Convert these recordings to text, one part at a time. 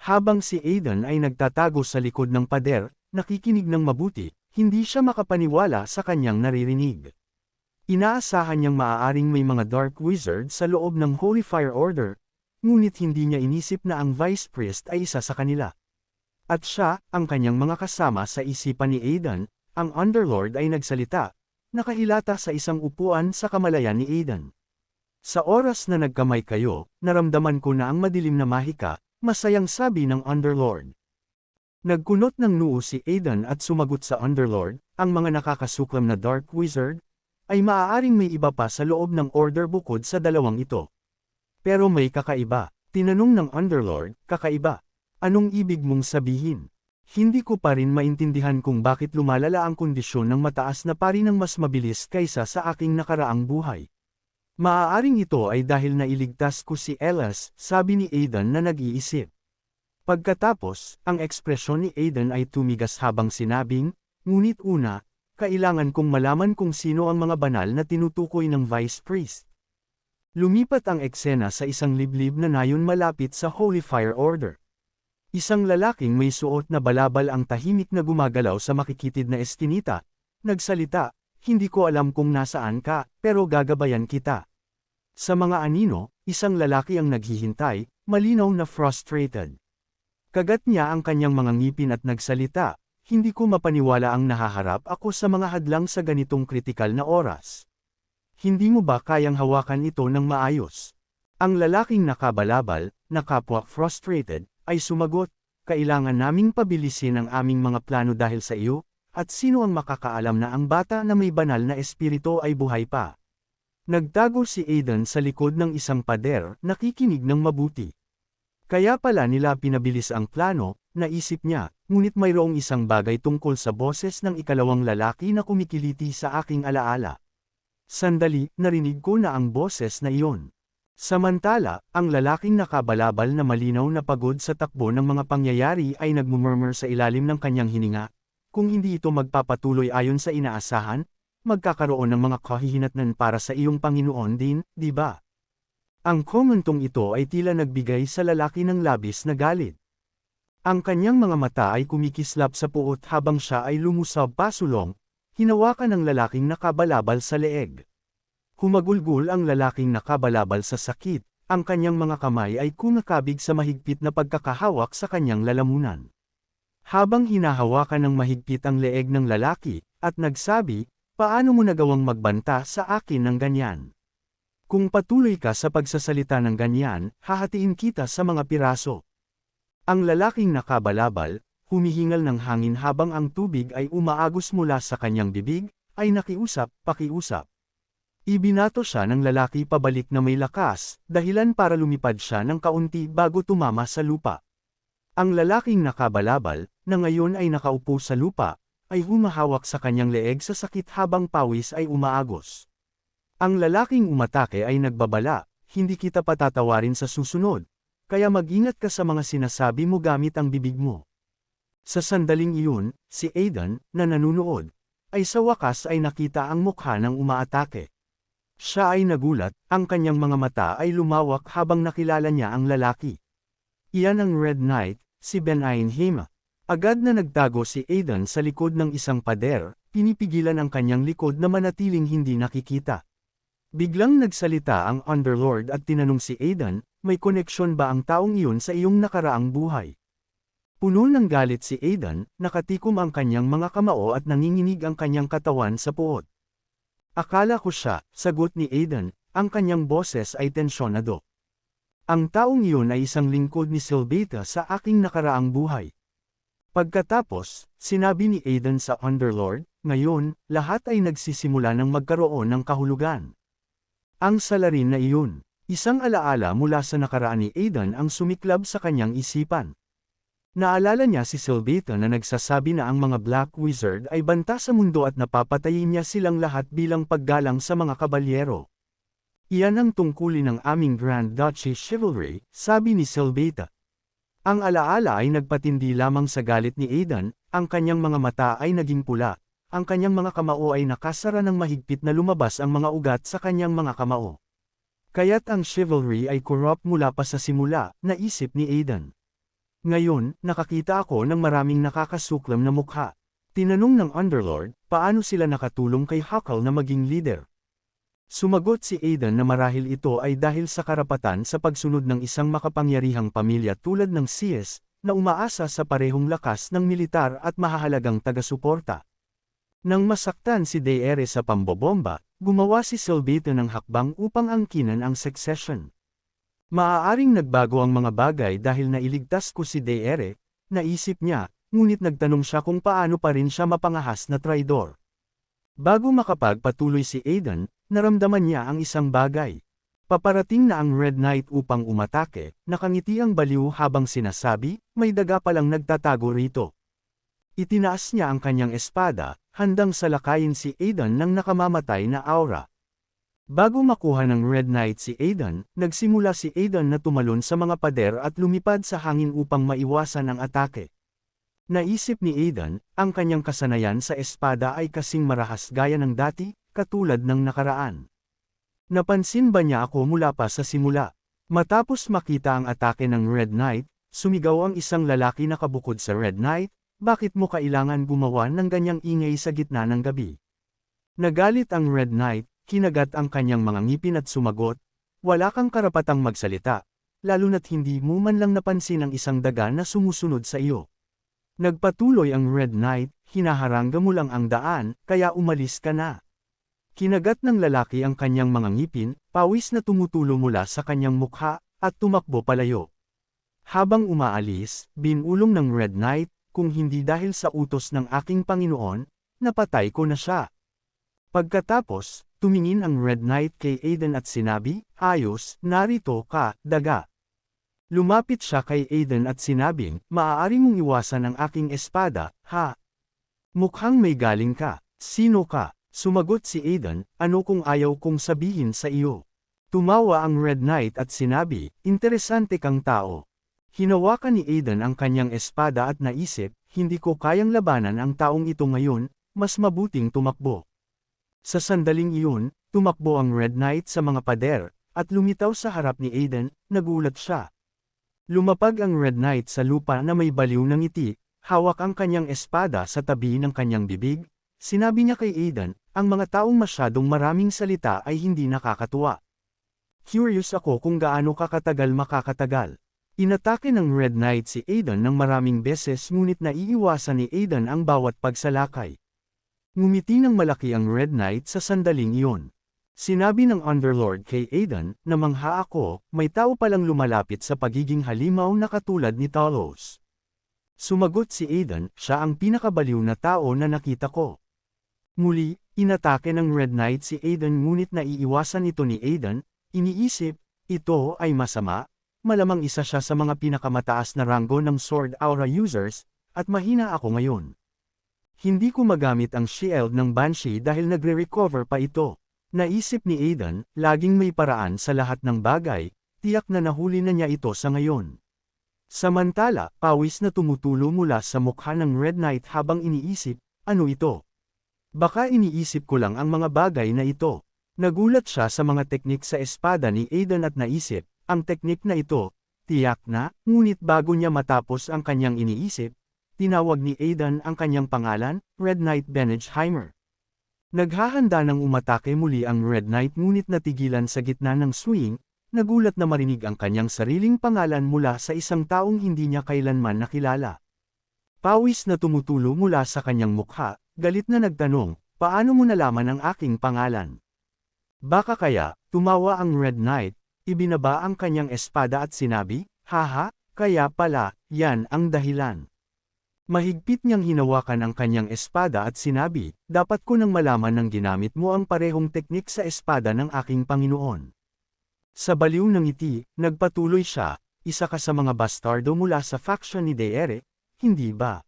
Habang si Aidan ay nagtatago sa likod ng pader, nakikinig ng mabuti, hindi siya makapaniwala sa kanyang naririnig. Inaasahan niyang maaaring may mga Dark Wizard sa loob ng Holy Fire Order, ngunit hindi niya inisip na ang Vice Priest ay isa sa kanila. At siya, ang kanyang mga kasama sa isipan ni Aidan, ang Underlord ay nagsalita, nakahilata sa isang upuan sa kamalayan ni Aidan. Sa oras na nagkamay kayo, naramdaman ko na ang madilim na mahika, masayang sabi ng Underlord. Nagkunot ng noo si Aidan at sumagot sa Underlord, ang mga nakakasuklam na Dark Wizard, ay maaaring may iba pa sa loob ng order bukod sa dalawang ito. Pero may kakaiba, tinanong ng Underlord, kakaiba. Anong ibig mong sabihin? Hindi ko pa rin maintindihan kung bakit lumalala ang kondisyon ng mataas na pari ng mas mabilis kaysa sa aking nakaraang buhay. Maaaring ito ay dahil nailigtas ko si Elas, sabi ni Aidan na nag-iisip. Pagkatapos, ang ekspresyon ni Aidan ay tumigas habang sinabing, ngunit una, kailangan kong malaman kung sino ang mga banal na tinutukoy ng Vice Priest. Lumipat ang eksena sa isang liblib na nayon malapit sa Holy Fire Order. Isang lalaking may suot na balabal ang tahimik na gumagalaw sa makikitid na eskinita, nagsalita, hindi ko alam kung nasaan ka, pero gagabayan kita. Sa mga anino, isang lalaki ang naghihintay, malinaw na frustrated. Kagat niya ang kanyang mga ngipin at nagsalita, hindi ko mapaniwala ang nahaharap ako sa mga hadlang sa ganitong kritikal na oras. Hindi mo ba kayang hawakan ito ng maayos? Ang lalaking nakabalabal, na kapwa frustrated, ay sumagot, kailangan naming pabilisin ang aming mga plano dahil sa iyo, at sino ang makakaalam na ang bata na may banal na espiritu ay buhay pa. Nagtago si Aidan sa likod ng isang pader, nakikinig ng mabuti. Kaya pala nila pinabilis ang plano, naisip niya, ngunit mayroong isang bagay tungkol sa boses ng ikalawang lalaki na kumikiliti sa aking alaala. Sandali, narinig ko na ang boses na iyon. Samantala, ang lalaking nakabalabal na malinaw na pagod sa takbo ng mga pangyayari ay nagmumurmur sa ilalim ng kanyang hininga. Kung hindi ito magpapatuloy ayon sa inaasahan, magkakaroon ng mga kahihinatnan para sa iyong Panginoon din, di ba? Ang komentong ito ay tila nagbigay sa lalaki ng labis na galit. Ang kanyang mga mata ay kumikislap sa puot habang siya ay lumusab pasulong, hinawakan ng lalaking nakabalabal sa leeg. Humagulgul ang lalaking nakabalabal sa sakit, ang kanyang mga kamay ay kumakabig sa mahigpit na pagkakahawak sa kanyang lalamunan. Habang hinahawakan ng mahigpit ang leeg ng lalaki, at nagsabi, Paano mo nagawang magbanta sa akin ng ganyan? Kung patuloy ka sa pagsasalita ng ganyan, hahatiin kita sa mga piraso. Ang lalaking nakabalabal, humihingal ng hangin habang ang tubig ay umaagos mula sa kanyang bibig, ay nakiusap, pakiusap. Ibinato siya ng lalaki pabalik na may lakas, dahilan para lumipad siya ng kaunti bago tumama sa lupa. Ang lalaking nakabalabal, na ngayon ay nakaupo sa lupa, ay humahawak sa kanyang leeg sa sakit habang pawis ay umaagos. Ang lalaking umatake ay nagbabala, hindi kita patatawarin sa susunod, kaya mag-ingat ka sa mga sinasabi mo gamit ang bibig mo. Sa sandaling iyon, si Aidan, na nanunood, ay sa wakas ay nakita ang mukha ng umaatake. Siya ay nagulat, ang kanyang mga mata ay lumawak habang nakilala niya ang lalaki. Iyan ang Red Knight, si Ben Einheimer. Agad na nagtago si Aidan sa likod ng isang pader, pinipigilan ang kanyang likod na manatiling hindi nakikita. Biglang nagsalita ang Underlord at tinanong si Aidan, may koneksyon ba ang taong iyon sa iyong nakaraang buhay? Puno ng galit si Aidan, nakatikom ang kanyang mga kamao at nanginginig ang kanyang katawan sa puot. Akala ko siya, sagot ni Aidan, ang kanyang boses ay tensyonado. Ang taong iyon ay isang lingkod ni Sylveta sa aking nakaraang buhay. Pagkatapos, sinabi ni Aidan sa Underlord, ngayon, lahat ay nagsisimula ng magkaroon ng kahulugan. Ang salarin na iyon, isang alaala mula sa nakaraan ni Aidan ang sumiklab sa kanyang isipan. Naalala niya si Sylveta na nagsasabi na ang mga Black Wizard ay banta sa mundo at napapatayin niya silang lahat bilang paggalang sa mga kabalyero. Iyan ang tungkulin ng aming Grand Duchy Chivalry, sabi ni Sylveta. Ang alaala ay nagpatindi lamang sa galit ni Aidan, ang kanyang mga mata ay naging pula, ang kanyang mga kamao ay nakasara ng mahigpit na lumabas ang mga ugat sa kanyang mga kamao. Kaya't ang chivalry ay corrupt mula pa sa simula, naisip ni Aidan. Ngayon, nakakita ako ng maraming nakakasuklam na mukha. Tinanong ng Underlord, paano sila nakatulong kay Huckle na maging leader. Sumagot si Aidan na marahil ito ay dahil sa karapatan sa pagsunod ng isang makapangyarihang pamilya tulad ng CS, na umaasa sa parehong lakas ng militar at mahahalagang taga-suporta. Nang masaktan si Deere sa pambobomba, gumawa si Silvito ng hakbang upang angkinan ang succession. Maaaring nagbago ang mga bagay dahil nailigtas ko si Deere, naisip niya, ngunit nagtanong siya kung paano pa rin siya mapangahas na traidor. Bago makapagpatuloy si Aidan, naramdaman niya ang isang bagay. Paparating na ang Red Knight upang umatake, nakangiti ang baliw habang sinasabi, may daga palang nagtatago rito. Itinaas niya ang kanyang espada, handang salakayin si Aidan ng nakamamatay na aura. Bago makuha ng Red Knight si Aidan, nagsimula si Aidan na tumalon sa mga pader at lumipad sa hangin upang maiwasan ang atake. Naisip ni Aidan, ang kanyang kasanayan sa espada ay kasing marahas gaya ng dati, katulad ng nakaraan. Napansin ba niya ako mula pa sa simula? Matapos makita ang atake ng Red Knight, sumigaw ang isang lalaki na kabukod sa Red Knight, bakit mo kailangan gumawa ng ganyang ingay sa gitna ng gabi? Nagalit ang Red Knight, kinagat ang kanyang mga ngipin at sumagot, wala kang karapatang magsalita, lalo na't hindi mo man lang napansin ang isang daga na sumusunod sa iyo. Nagpatuloy ang Red Knight, hinaharangga mo lang ang daan, kaya umalis ka na. Kinagat ng lalaki ang kanyang mga ngipin, pawis na tumutulo mula sa kanyang mukha, at tumakbo palayo. Habang umaalis, binulong ng Red Knight, kung hindi dahil sa utos ng aking Panginoon, napatay ko na siya. Pagkatapos, tumingin ang Red Knight kay Aiden at sinabi, ayos, narito ka, daga. Lumapit siya kay Aiden at sinabing, maaari mong iwasan ang aking espada, ha? Mukhang may galing ka, sino ka? Sumagot si Aiden, ano kung ayaw kong sabihin sa iyo? Tumawa ang Red Knight at sinabi, interesante kang tao. Hinawakan ni Aiden ang kanyang espada at naisip, hindi ko kayang labanan ang taong ito ngayon, mas mabuting tumakbo. Sa sandaling iyon, tumakbo ang Red Knight sa mga pader, at lumitaw sa harap ni Aiden, nagulat siya. Lumapag ang Red Knight sa lupa na may baliw ng ngiti, hawak ang kanyang espada sa tabi ng kanyang bibig, sinabi niya kay Aiden, ang mga taong masyadong maraming salita ay hindi nakakatuwa. Curious ako kung gaano kakatagal makakatagal. Inatake ng Red Knight si Aiden ng maraming beses ngunit naiiwasan ni Aiden ang bawat pagsalakay. Ngumiti ng malaki ang Red Knight sa sandaling iyon. Sinabi ng Underlord kay Aiden, na mangha ako, may tao palang lumalapit sa pagiging halimaw na katulad ni Talos. Sumagot si Aiden, siya ang pinakabaliw na tao na nakita ko. Muli, inatake ng Red Knight si Aiden ngunit naiiwasan ito ni Aiden, iniisip, ito ay masama, malamang isa siya sa mga pinakamataas na ranggo ng Sword Aura users, at mahina ako ngayon. Hindi ko magamit ang shield ng Banshee dahil nagre-recover pa ito. Naisip ni Aidan, laging may paraan sa lahat ng bagay, tiyak na nahuli na niya ito sa ngayon. Samantala, pawis na tumutulo mula sa mukha ng Red Knight habang iniisip, ano ito? Baka iniisip ko lang ang mga bagay na ito. Nagulat siya sa mga teknik sa espada ni Aidan at naisip, ang teknik na ito, tiyak na, ngunit bago niya matapos ang kanyang iniisip, tinawag ni Aidan ang kanyang pangalan, Red Knight Benedheimer. Naghahanda ng umatake muli ang Red Knight ngunit natigilan sa gitna ng swing, nagulat na marinig ang kanyang sariling pangalan mula sa isang taong hindi niya kailanman nakilala. Pawis na tumutulo mula sa kanyang mukha, galit na nagtanong, paano mo nalaman ang aking pangalan? Baka kaya, tumawa ang Red Knight, ibinaba ang kanyang espada at sinabi, haha, kaya pala, yan ang dahilan. Mahigpit niyang hinawakan ang kanyang espada at sinabi, dapat ko nang malaman ng ginamit mo ang parehong teknik sa espada ng aking Panginoon. Sa baliw ng ngiti, nagpatuloy siya, isa ka sa mga bastardo mula sa faction ni Deere, hindi ba?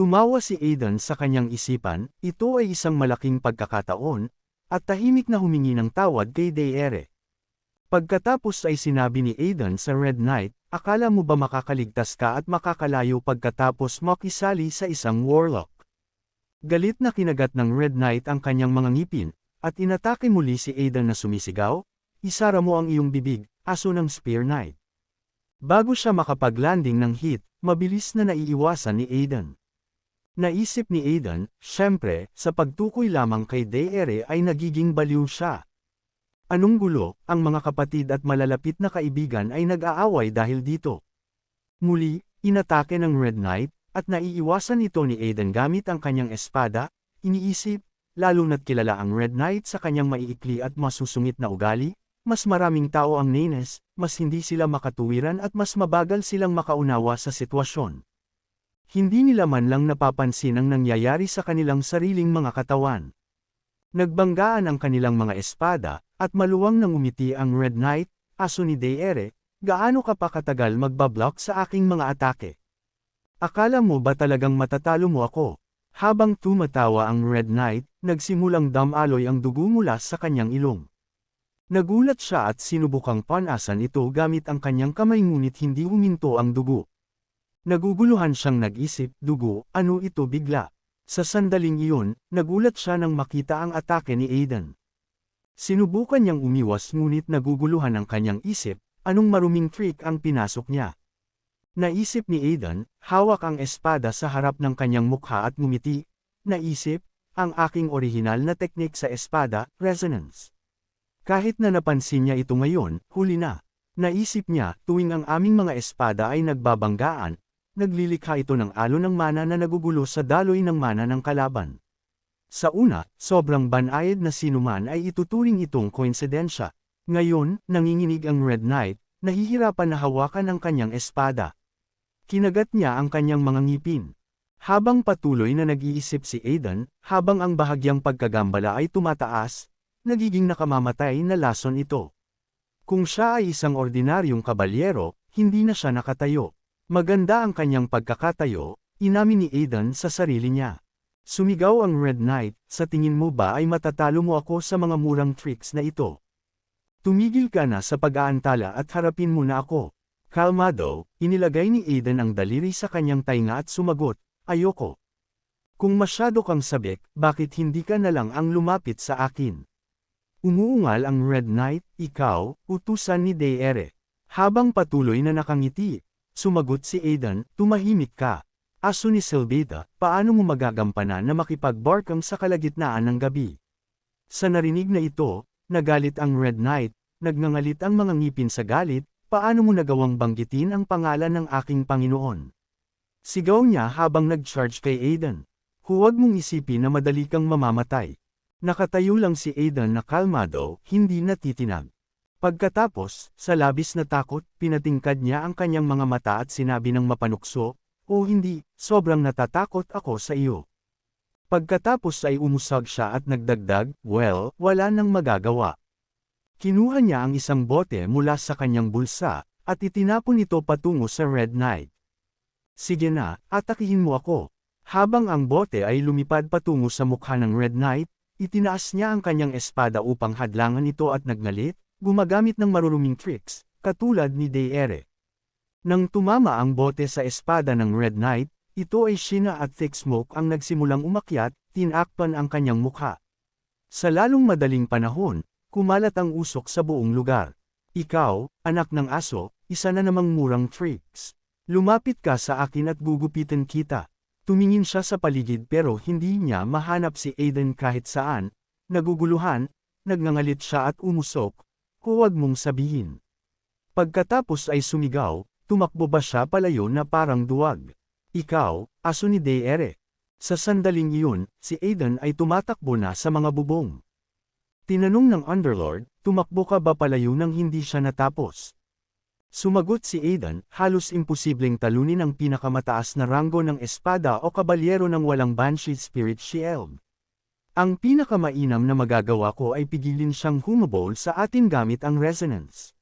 Tumawa si Aidan sa kanyang isipan, ito ay isang malaking pagkakataon, at tahimik na humingi ng tawad kay Deere. Pagkatapos ay sinabi ni Aidan sa Red Knight, Akala mo ba makakaligtas ka at makakalayo pagkatapos makisali sa isang warlock? Galit na kinagat ng Red Knight ang kanyang mga ngipin, at inatake muli si Aidan na sumisigaw, isara mo ang iyong bibig, aso ng Spear Knight. Bago siya makapaglanding ng hit, mabilis na naiiwasan ni Aiden. Naisip ni Aiden, syempre, sa pagtukoy lamang kay Deere ay nagiging baliw siya. Anong gulo, ang mga kapatid at malalapit na kaibigan ay nag-aaway dahil dito. Muli, inatake ng Red Knight, at naiiwasan ito ni Aiden gamit ang kanyang espada, iniisip, lalo na't kilala ang Red Knight sa kanyang maiikli at masusungit na ugali, mas maraming tao ang Nanes, mas hindi sila makatuwiran at mas mabagal silang makaunawa sa sitwasyon. Hindi nila man lang napapansin ang nangyayari sa kanilang sariling mga katawan. Nagbanggaan ang kanilang mga espada, at maluwang nang umiti ang Red Knight, aso ni Deere, gaano ka pa katagal magbablock sa aking mga atake. Akala mo ba talagang matatalo mo ako? Habang tumatawa ang Red Knight, nagsimulang damaloy ang dugo mula sa kanyang ilong. Nagulat siya at sinubukang panasan ito gamit ang kanyang kamay ngunit hindi huminto ang dugo. Naguguluhan siyang nag-isip, dugo, ano ito bigla. Sa sandaling iyon, nagulat siya nang makita ang atake ni Aiden. Sinubukan niyang umiwas ngunit naguguluhan ang kanyang isip, anong maruming trick ang pinasok niya. Naisip ni Aiden, hawak ang espada sa harap ng kanyang mukha at ngumiti, naisip, ang aking orihinal na teknik sa espada, resonance. Kahit na napansin niya ito ngayon, huli na. Naisip niya, tuwing ang aming mga espada ay nagbabanggaan, naglilikha ito ng alon ng mana na nagugulo sa daloy ng mana ng kalaban. Sa una, sobrang banayad na sinuman ay ituturing itong koinsidensya. Ngayon, nanginginig ang Red Knight, nahihirapan na hawakan ang kanyang espada. Kinagat niya ang kanyang mga ngipin. Habang patuloy na nag-iisip si Aidan, habang ang bahagyang pagkagambala ay tumataas, nagiging nakamamatay na lason ito. Kung siya ay isang ordinaryong kabalyero, hindi na siya nakatayo. Maganda ang kanyang pagkakatayo, inamin ni Aidan sa sarili niya. Sumigaw ang Red Knight, sa tingin mo ba ay matatalo mo ako sa mga murang tricks na ito? Tumigil ka na sa pag-aantala at harapin mo na ako. Kalmado, inilagay ni Aiden ang daliri sa kanyang tainga at sumagot, ayoko. Kung masyado kang sabik, bakit hindi ka na lang ang lumapit sa akin? Umuungal ang Red Knight, ikaw, utusan ni Deere. Habang patuloy na nakangiti, sumagot si Aidan, tumahimik ka. Aso ni Silvita, paano mo magagampanan na makipagbarkang sa kalagitnaan ng gabi? Sa narinig na ito, nagalit ang Red Knight, nagngangalit ang mga ngipin sa galit, paano mo nagawang banggitin ang pangalan ng aking Panginoon? Sigaw niya habang nag-charge kay Aidan. Huwag mong isipin na madali kang mamamatay. Nakatayo lang si Aidan na kalmado, hindi natitinag. Pagkatapos, sa labis na takot, pinatingkad niya ang kanyang mga mata at sinabi ng mapanukso, o hindi, sobrang natatakot ako sa iyo. Pagkatapos ay umusag siya at nagdagdag, well, wala nang magagawa. Kinuha niya ang isang bote mula sa kanyang bulsa, at itinapon ito patungo sa Red Knight. Sige na, atakihin mo ako. Habang ang bote ay lumipad patungo sa mukha ng Red Knight, itinaas niya ang kanyang espada upang hadlangan ito at nagngalit, gumagamit ng maruruming tricks, katulad ni Deere. Nang tumama ang bote sa espada ng Red Knight, ito ay Shina at Thick Smoke ang nagsimulang umakyat, tinakpan ang kanyang mukha. Sa lalong madaling panahon, kumalat ang usok sa buong lugar. Ikaw, anak ng aso, isa na namang murang tricks. Lumapit ka sa akin at gugupitan kita. Tumingin siya sa paligid pero hindi niya mahanap si Aiden kahit saan, naguguluhan, nagngangalit siya at umusok, huwag mong sabihin. Pagkatapos ay sumigaw, Tumakbo ba siya palayo na parang duwag? Ikaw, aso ni Deere. Sa sandaling iyon, si Aiden ay tumatakbo na sa mga bubong. Tinanong ng Underlord, tumakbo ka ba palayo nang hindi siya natapos? Sumagot si Aiden, halos imposibleng talunin ang pinakamataas na ranggo ng espada o kabalyero ng walang Banshee Spirit Shield. Ang pinakamainam na magagawa ko ay pigilin siyang humabol sa atin gamit ang resonance.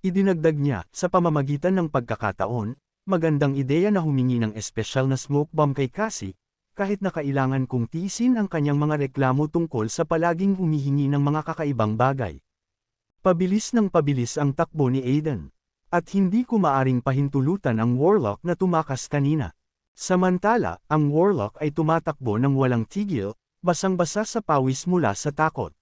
Idinagdag niya, sa pamamagitan ng pagkakataon, magandang ideya na humingi ng espesyal na smoke bomb kay Cassie, kahit na kailangan kong tiisin ang kanyang mga reklamo tungkol sa palaging humihingi ng mga kakaibang bagay. Pabilis ng pabilis ang takbo ni Aiden. At hindi ko maaring pahintulutan ang Warlock na tumakas kanina. Samantala, ang Warlock ay tumatakbo ng walang tigil, basang-basa sa pawis mula sa takot.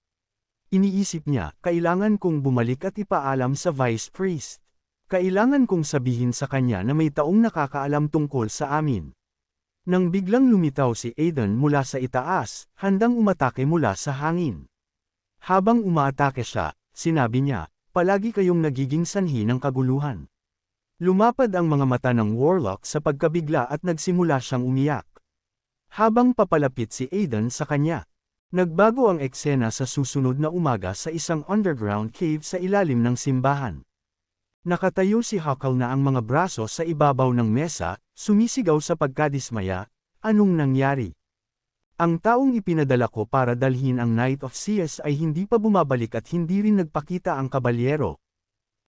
Iniisip niya, kailangan kong bumalik at ipaalam sa Vice Priest. Kailangan kong sabihin sa kanya na may taong nakakaalam tungkol sa amin. Nang biglang lumitaw si Aiden mula sa itaas, handang umatake mula sa hangin. Habang umaatake siya, sinabi niya, palagi kayong nagiging sanhi ng kaguluhan. Lumapad ang mga mata ng Warlock sa pagkabigla at nagsimula siyang umiyak. Habang papalapit si Aiden sa kanya, nagbago ang eksena sa susunod na umaga sa isang underground cave sa ilalim ng simbahan. Nakatayo si Huckle na ang mga braso sa ibabaw ng mesa, sumisigaw sa pagkadismaya, anong nangyari? Ang taong ipinadala ko para dalhin ang Knight of Seas ay hindi pa bumabalik at hindi rin nagpakita ang kabalyero.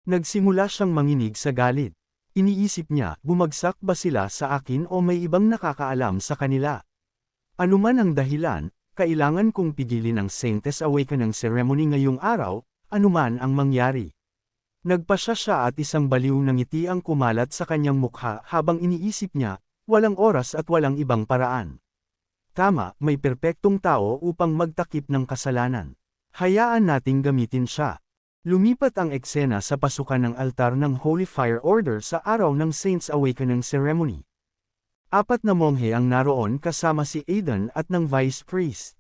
Nagsimula siyang manginig sa galit. Iniisip niya, bumagsak ba sila sa akin o may ibang nakakaalam sa kanila? Anuman ang dahilan, kailangan kong pigilin ang Saintess Awakening Ceremony ngayong araw, anuman ang mangyari. Nagpasya siya at isang baliw ng ngiti ang kumalat sa kanyang mukha habang iniisip niya, walang oras at walang ibang paraan. Tama, may perpektong tao upang magtakip ng kasalanan. Hayaan nating gamitin siya. Lumipat ang eksena sa pasukan ng altar ng Holy Fire Order sa araw ng Saints Awakening Ceremony. Apat na monghe ang naroon kasama si Aidan at ng Vice Priest.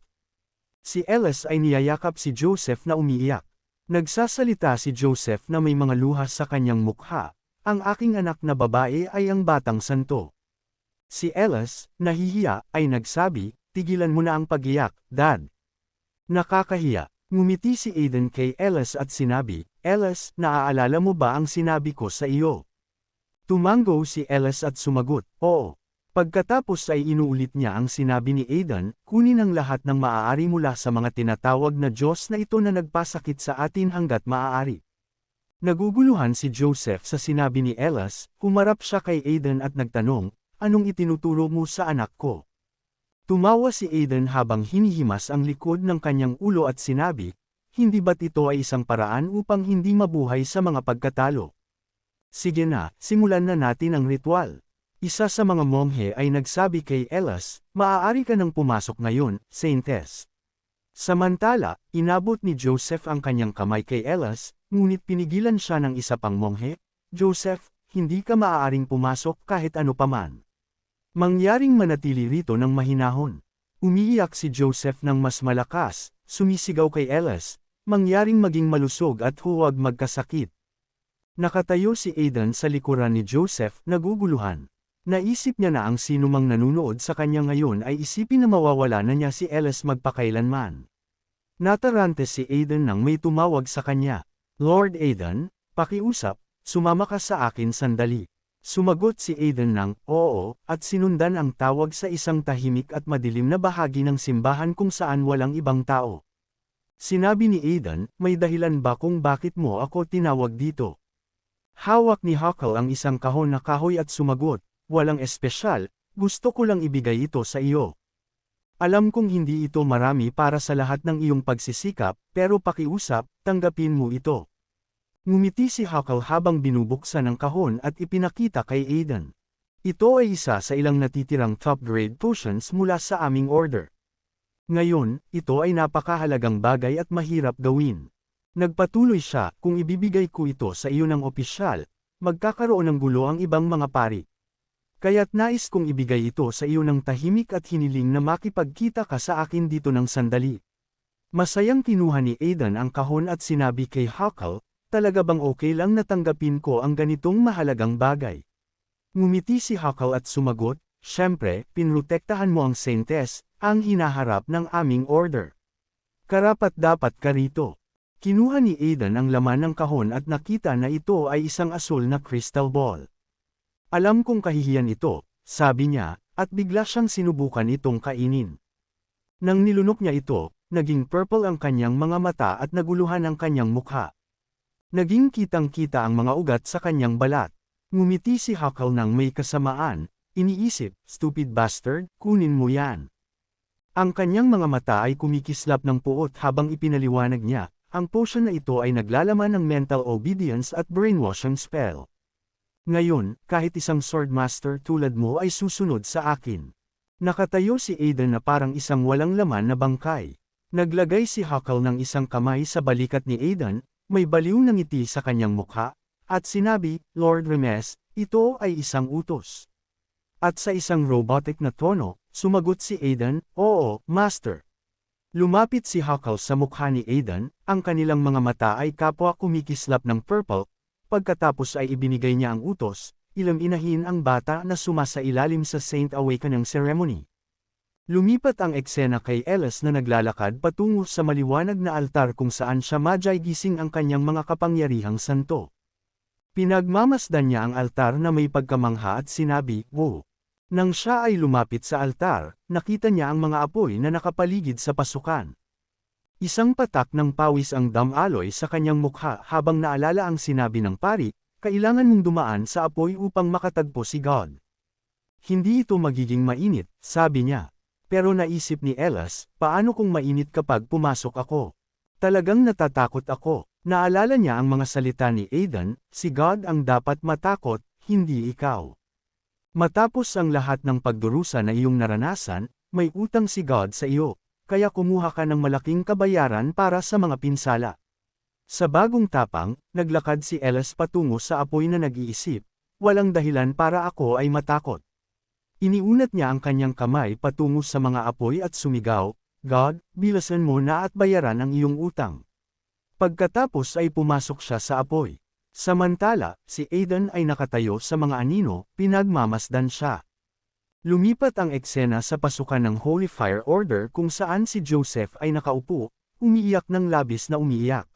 Si Ellis ay niyayakap si Joseph na umiiyak. Nagsasalita si Joseph na may mga luha sa kanyang mukha, ang aking anak na babae ay ang batang santo. Si Ellis, nahihiya, ay nagsabi, tigilan mo na ang pagiyak, dad. Nakakahiya, ngumiti si Aiden kay Ellis at sinabi, Ellis, naaalala mo ba ang sinabi ko sa iyo? Tumango si Ellis at sumagot, oo. Pagkatapos ay inuulit niya ang sinabi ni Aidan, kunin ang lahat ng maaari mula sa mga tinatawag na Diyos na ito na nagpasakit sa atin hanggat maaari. Naguguluhan si Joseph sa sinabi ni Ellis, humarap siya kay Aidan at nagtanong, anong itinuturo mo sa anak ko? Tumawa si Aidan habang hinihimas ang likod ng kanyang ulo at sinabi, hindi ba't ito ay isang paraan upang hindi mabuhay sa mga pagkatalo? Sige na, simulan na natin ang ritual. Isa sa mga monghe ay nagsabi kay Ellis, maaari ka nang pumasok ngayon, Saintess. Samantala, inabot ni Joseph ang kanyang kamay kay Ellis, ngunit pinigilan siya ng isa pang monghe, Joseph, hindi ka maaaring pumasok kahit ano paman. Mangyaring manatili rito ng mahinahon. Umiiyak si Joseph ng mas malakas, sumisigaw kay Ellis, mangyaring maging malusog at huwag magkasakit. Nakatayo si Aidan sa likuran ni Joseph, naguguluhan. Naisip niya na ang sino mang nanunood sa kanya ngayon ay isipin na mawawala na niya si Ellis magpakailanman. Natarante si Aiden nang may tumawag sa kanya. Lord Aiden, pakiusap, sumama ka sa akin sandali. Sumagot si Aiden ng, oo, at sinundan ang tawag sa isang tahimik at madilim na bahagi ng simbahan kung saan walang ibang tao. Sinabi ni Aiden, may dahilan ba kung bakit mo ako tinawag dito? Hawak ni Huckle ang isang kahon na kahoy at sumagot, Walang espesyal, gusto ko lang ibigay ito sa iyo. Alam kong hindi ito marami para sa lahat ng iyong pagsisikap, pero pakiusap, tanggapin mo ito. Ngumiti si Huckle habang binubuksan ang kahon at ipinakita kay Aiden. Ito ay isa sa ilang natitirang top-grade potions mula sa aming order. Ngayon, ito ay napakahalagang bagay at mahirap gawin. Nagpatuloy siya, kung ibibigay ko ito sa iyo ng opisyal, magkakaroon ng gulo ang ibang mga pari. Kaya't nais kong ibigay ito sa iyo ng tahimik at hiniling na makipagkita ka sa akin dito ng sandali. Masayang kinuha ni Aidan ang kahon at sinabi kay Huckle, talaga bang okay lang natanggapin ko ang ganitong mahalagang bagay? Ngumiti si Huckle at sumagot, syempre, pinrotektahan mo ang Saintes, ang hinaharap ng aming order. Karapat dapat ka rito. Kinuha ni Aidan ang laman ng kahon at nakita na ito ay isang asul na crystal ball. Alam kong kahihiyan ito, sabi niya, at bigla siyang sinubukan itong kainin. Nang nilunok niya ito, naging purple ang kanyang mga mata at naguluhan ang kanyang mukha. Naging kitang-kita ang mga ugat sa kanyang balat. Ngumiti si Huckle nang may kasamaan, iniisip, stupid bastard, kunin mo yan. Ang kanyang mga mata ay kumikislap ng puot habang ipinaliwanag niya, ang potion na ito ay naglalaman ng mental obedience at brainwashing spell. Ngayon, kahit isang swordmaster tulad mo ay susunod sa akin. Nakatayo si Aiden na parang isang walang laman na bangkay. Naglagay si Huckle ng isang kamay sa balikat ni Aiden, may baliw na ngiti sa kanyang mukha, at sinabi, Lord Remes, ito ay isang utos. At sa isang robotic na tono, sumagot si Aidan, Oo, Master. Lumapit si Huckle sa mukha ni Aidan, ang kanilang mga mata ay kapwa kumikislap ng purple, pagkatapos ay ibinigay niya ang utos, ilang inahin ang bata na sumasa ilalim sa Saint Awakening Ceremony. Lumipat ang eksena kay Ellis na naglalakad patungo sa maliwanag na altar kung saan siya majay gising ang kanyang mga kapangyarihang santo. Pinagmamasdan niya ang altar na may pagkamangha at sinabi, Wow! Nang siya ay lumapit sa altar, nakita niya ang mga apoy na nakapaligid sa pasukan. Isang patak ng pawis ang damaloy sa kanyang mukha habang naalala ang sinabi ng pari, kailangan mong dumaan sa apoy upang makatagpo si God. Hindi ito magiging mainit, sabi niya. Pero naisip ni Ellis, paano kung mainit kapag pumasok ako? Talagang natatakot ako. Naalala niya ang mga salita ni Aidan, si God ang dapat matakot, hindi ikaw. Matapos ang lahat ng pagdurusa na iyong naranasan, may utang si God sa iyo, kaya kumuha ka ng malaking kabayaran para sa mga pinsala. Sa bagong tapang, naglakad si Ellis patungo sa apoy na nag-iisip, walang dahilan para ako ay matakot. Iniunat niya ang kanyang kamay patungo sa mga apoy at sumigaw, God, bilasan mo na at bayaran ang iyong utang. Pagkatapos ay pumasok siya sa apoy. Samantala, si Aidan ay nakatayo sa mga anino, pinagmamasdan siya. Lumipat ang eksena sa pasukan ng Holy Fire Order kung saan si Joseph ay nakaupo, umiiyak ng labis na umiiyak.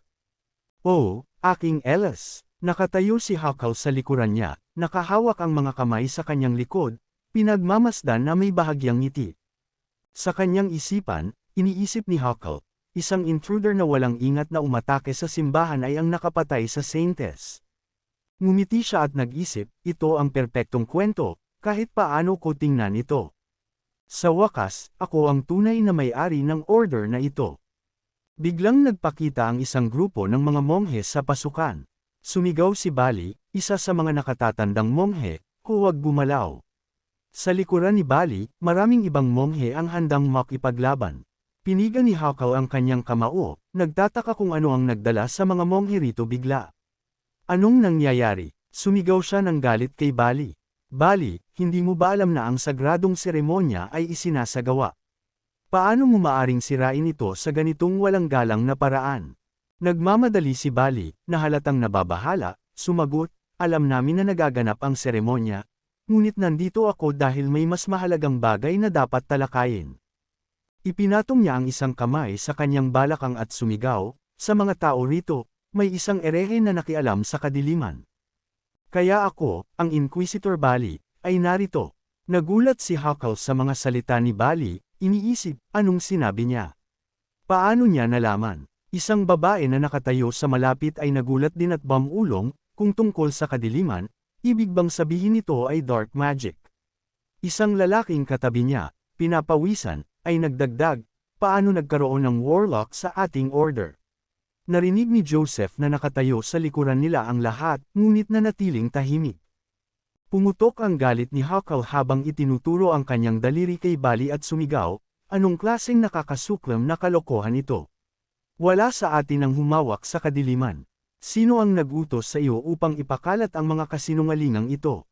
Oh, aking Ellis! Nakatayo si Huckle sa likuran niya, nakahawak ang mga kamay sa kanyang likod, pinagmamasdan na may bahagyang ngiti. Sa kanyang isipan, iniisip ni Huckle, isang intruder na walang ingat na umatake sa simbahan ay ang nakapatay sa Saintes. Ngumiti siya at nag-isip, ito ang perpektong kwento, kahit paano ko tingnan ito. Sa wakas, ako ang tunay na may-ari ng order na ito. Biglang nagpakita ang isang grupo ng mga monghe sa pasukan. Sumigaw si Bali, isa sa mga nakatatandang monghe, huwag gumalaw. Sa likuran ni Bali, maraming ibang monghe ang handang makipaglaban. Piniga ni Hakaw ang kanyang kamao, nagtataka kung ano ang nagdala sa mga monghe rito bigla. Anong nangyayari? Sumigaw siya ng galit kay Bali. Bali, hindi mo ba alam na ang sagradong seremonya ay isinasagawa? Paano mo maaring sirain ito sa ganitong walang galang na paraan? Nagmamadali si Bali, na halatang nababahala, sumagot, alam namin na nagaganap ang seremonya, ngunit nandito ako dahil may mas mahalagang bagay na dapat talakayin. Ipinatong niya ang isang kamay sa kanyang balakang at sumigaw, sa mga tao rito, may isang erehe na nakialam sa kadiliman. Kaya ako, ang Inquisitor Bali, ay narito. Nagulat si Huckle sa mga salita ni Bali, iniisip, anong sinabi niya. Paano niya nalaman? Isang babae na nakatayo sa malapit ay nagulat din at bamulong, kung tungkol sa kadiliman, ibig bang sabihin nito ay dark magic. Isang lalaking katabi niya, pinapawisan, ay nagdagdag, paano nagkaroon ng warlock sa ating order. Narinig ni Joseph na nakatayo sa likuran nila ang lahat, ngunit nanatiling tahimik. Pumutok ang galit ni Huckle habang itinuturo ang kanyang daliri kay Bali at sumigaw, anong klaseng nakakasuklam na kalokohan ito? Wala sa atin ang humawak sa kadiliman. Sino ang nagutos sa iyo upang ipakalat ang mga kasinungalingang ito?